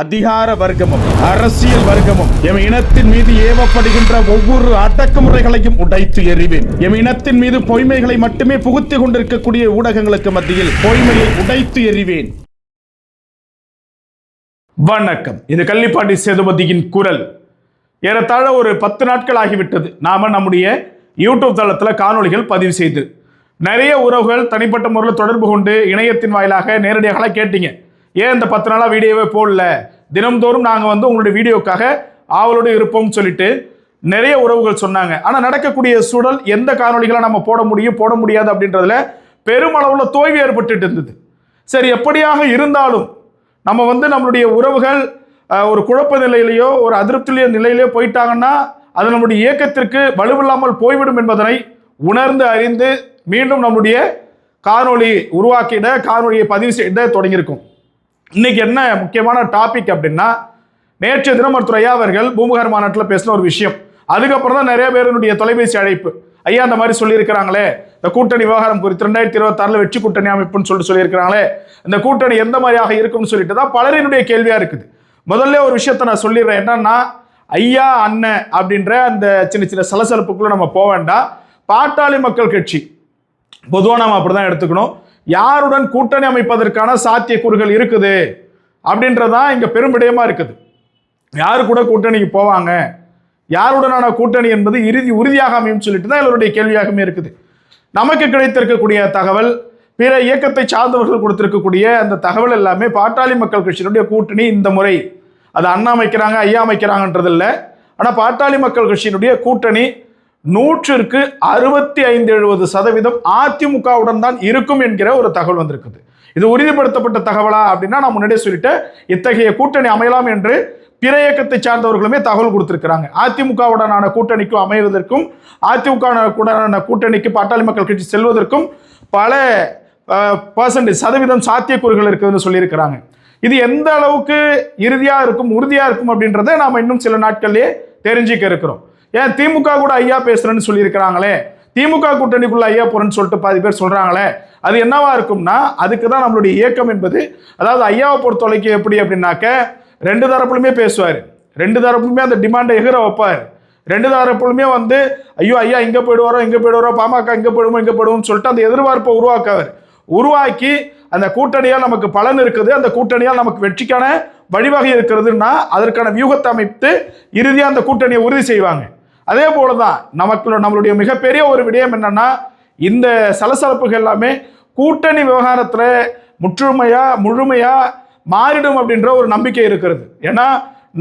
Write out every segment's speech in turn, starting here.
அதிகார வர்க்கமும் அரசியல் வர்க்கமும் எம் இனத்தின் மீது ஏவப்படுகின்ற ஒவ்வொரு அடக்குமுறைகளையும் உடைத்து எறிவேன். எம் இனத்தின் மீது பொய்மைகளை மட்டுமே புகுத்திக் கொண்டிருக்கக்கூடிய ஊடகங்களுக்கு மத்தியில் பொய்மையை உடைத்து எறிவேன். வணக்கம். இது கள்ளிப்பாண்டி சேதுபதியின் குரல். ஏறத்தாழ ஒரு பத்து நாட்கள் ஆகிவிட்டது. நாம நம்முடைய யூடியூப் தளத்தில் காணொளிகள் பதிவு செய்து நிறைய உறவுகள் தனிப்பட்ட முறையில் தொடர்பு கொண்டு இணையத்தின் வாயிலாக நேரடியாக கேட்டீங்க. ஏன் இந்த பத்து நாளாக வீடியோவே போடல? தினம்தோறும் நாங்கள் வந்து உங்களுடைய வீடியோக்காக ஆவலோடு இருப்போம்னு சொல்லிட்டு நிறைய உறவுகள் சொன்னாங்க. ஆனால் நடக்கக்கூடிய சூழல் எந்த காணொளிகளை நம்ம போட முடியும் போட முடியாது அப்படின்றதுல பெருமளவில் தோல்வி ஏற்பட்டுட்டு இருந்தது. சரி எப்படியாக இருந்தாலும் நம்ம வந்து நம்மளுடைய உறவுகள் ஒரு குழப்ப நிலையிலேயோ ஒரு அதிருப்தியிலேயோ நிலையிலேயோ போயிட்டாங்கன்னா அது நம்முடைய இயக்கத்திற்கு வலுவில்லாமல் போய்விடும் என்பதனை உணர்ந்து அறிந்து மீண்டும் நம்முடைய காணொளி உருவாக்கிட காணொலியை பதிவு செய்ய தொடங்கியிருக்கோம். இன்னைக்கு என்ன முக்கியமான டாபிக் அப்படின்னா நேற்று தினம் ஐயா அவர்கள் பூம்புகார் மாநாட்டில் பேசின ஒரு விஷயம். அதுக்கப்புறம் தான் நிறைய பேருடைய தொலைபேசி அழைப்பு. ஐயா அந்த மாதிரி சொல்லியிருக்கிறாங்களே. இந்த கூட்டணி விவகாரம் குறித்து ரெண்டாயிரத்தி இருபத்தாறுல வெற்றி கூட்டணி அமைப்புன்னு சொல்லிட்டு சொல்லியிருக்கிறாங்களே. இந்த கூட்டணி எந்த மாதிரியாக இருக்கும்னு சொல்லிட்டு தான் பலரினுடைய கேள்வியா இருக்குது. முதல்ல ஒரு விஷயத்த நான் சொல்லிடுறேன். என்னன்னா ஐயா அண்ணன் அப்படின்ற அந்த சின்ன சின்ன சலசலப்புக்குள்ள நம்ம போக வேண்டாம். பாட்டாளி மக்கள் கட்சி. பொதுவாக நம்ம அப்படிதான் எடுத்துக்கணும். யாருடன் கூட்டணி அமைப்பதற்கான சாத்தியக்கூறுகள் இருக்குது அப்படின்றதான் இங்கே பெரும் விடயமா இருக்குது. யார் கூட கூட்டணிக்கு போவாங்க? யாருடனான கூட்டணி என்பது இறுதி உறுதியாக அமையும் சொல்லிட்டு தான் எல்லோருடைய கேள்வியாகவே இருக்குது. நமக்கு கிடைத்திருக்கக்கூடிய தகவல் பிற இயக்கத்தை சார்ந்தவர்கள் கொடுத்திருக்கக்கூடிய அந்த தகவல் எல்லாமே பாட்டாளி மக்கள் கட்சியினுடைய கூட்டணி இந்த முறை. அது அண்ணா அமைக்கிறாங்க ஐயா அமைக்கிறாங்கன்றது இல்லை ஆனால் பாட்டாளி மக்கள் கட்சியினுடைய கூட்டணி நூற்றிற்கு அறுபத்தி ஐந்து எழுபது சதவீதம் அதிமுகவுடன் தான் இருக்கும் என்கிற ஒரு தகவல் வந்திருக்குது. இது உறுதிப்படுத்தப்பட்ட தகவலா அப்படின்னா நான் முன்னாடியே சொல்லிட்டேன் இத்தகைய கூட்டணி அமையலாம் என்று பிற இயக்கத்தை சார்ந்தவர்களுமே தகவல் கொடுத்திருக்கிறாங்க. அதிமுகவுடனான கூட்டணிக்கும் அமைவதற்கும் அதிமுக கூட்டணிக்கு பாட்டாளி மக்கள் கட்சி செல்வதற்கும் பல பர்சன்டேஜ் சதவீதம் சாத்தியக்கூறுகள் இருக்குதுன்னு சொல்லியிருக்கிறாங்க. இது எந்த அளவுக்கு இறுதியாக இருக்கும் உறுதியாக இருக்கும் அப்படின்றத நாம் இன்னும் சில நாட்கள்லேயே தெரிஞ்சுக்க இருக்கிறோம். ஏன் திமுக கூட ஐயா பேசுறேன்னு சொல்லியிருக்கிறாங்களே? திமுக கூட்டணிக்குள்ள ஐயா போறேன்னு சொல்லிட்டு பாதி பேர் சொல்றாங்களே? அது என்னவா இருக்கும்னா அதுக்கு தான் நம்மளுடைய இயக்கம் என்பது அதாவது ஐயாவை பொறுத்தவரைக்கும் எப்படி அப்படின்னாக்க ரெண்டு தரப்புலுமே பேசுவார். ரெண்டு தரப்புலுமே அந்த டிமாண்டை எகிற வைப்பார். ரெண்டு தரப்புலுமே வந்து ஐயோ ஐயா இங்கே போயிடுவாரோ இங்கே போயிடுவாரோ பாமக இங்கே போயிடுமோ இங்கே போயிடுவோம்னு சொல்லிட்டு அந்த எதிர்பார்ப்பை உருவாக்குவார். உருவாக்கி அந்த கூட்டணியால் நமக்கு பலன் இருக்குது. அந்த கூட்டணியால் நமக்கு வெற்றிக்கான வழிவகை இருக்கிறதுன்னா அதற்கான வியூகத்தை அமைத்து இறுதியாக அந்த கூட்டணியை உறுதி செய்வாங்க. அதே போல தான் நமக்கு நம்மளுடைய மிகப்பெரிய ஒரு விடயம் என்னன்னா இந்த சலசலப்புகள் எல்லாமே கூட்டணி விவகாரத்தில் முற்றுமையா முழுமையா மாறிடும் அப்படின்ற ஒரு நம்பிக்கை இருக்கிறது. ஏன்னா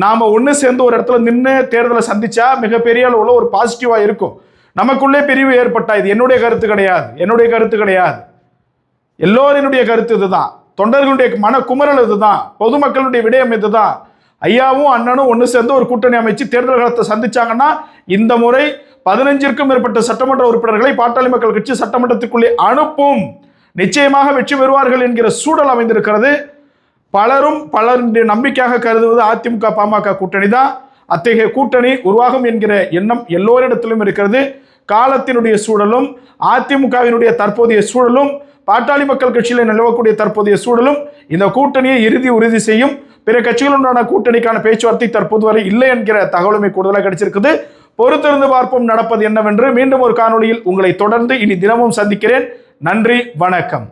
நாம் ஒன்று சேர்ந்து ஒரு இடத்துல நின்று தேர்தலை சந்திச்சா மிகப்பெரிய அளவில் ஒரு பாசிட்டிவாக இருக்கும். நமக்குள்ளே பிரிவு ஏற்பட்டா இது என்னுடைய கருத்து கிடையாது என்னுடைய கருத்து கிடையாது. எல்லோரினுடைய கருத்து இதுதான். தொண்டர்களுடைய மன குமரல் இதுதான். பொதுமக்களுடைய விடயம் இதுதான். ஐயாவும் அண்ணனும் ஒன்று சேர்ந்து ஒரு கூட்டணி அமைச்சு தேர்தல் காலத்தை சந்திச்சாங்கன்னா இந்த முறை பதினஞ்சிற்கும் மேற்பட்ட சட்டமன்ற உறுப்பினர்களை பாட்டாளி மக்கள் கட்சி சட்டமன்றத்துக்குள்ளே அனுப்பும். நிச்சயமாக வெற்றி பெறுவார்கள் என்கிற சூழல் அமைந்திருக்கிறது. பலரும் பலருடைய நம்பிக்கையாக கருதுவது அதிமுக பாமக கூட்டணி தான் அத்தகைய கூட்டணி உருவாகும் என்கிற எண்ணம் எல்லோரிடத்திலும் இருக்கிறது. காலத்தினுடைய சூழலும் அதிமுகவினுடைய தற்போதைய சூழலும் பாட்டாளி மக்கள் கட்சியில் நிலவக்கூடிய தற்போதைய சூழலும் இந்த கூட்டணியை இறுதி உறுதி செய்யும் பிற கட்சிகளுடனான கூட்டணிக்கான பேச்சுவார்த்தை தற்போது வரை இல்லை என்கிற தகவலுமே கூடுதலாக கிடைச்சிருக்குது. பொறுத்திருந்து பார்ப்போம் நடப்பது என்னவென்று மீண்டும் ஒரு காணொளியில் உங்களை தொடர்ந்து இனி தினமும் சந்திக்கிறேன். நன்றி வணக்கம்.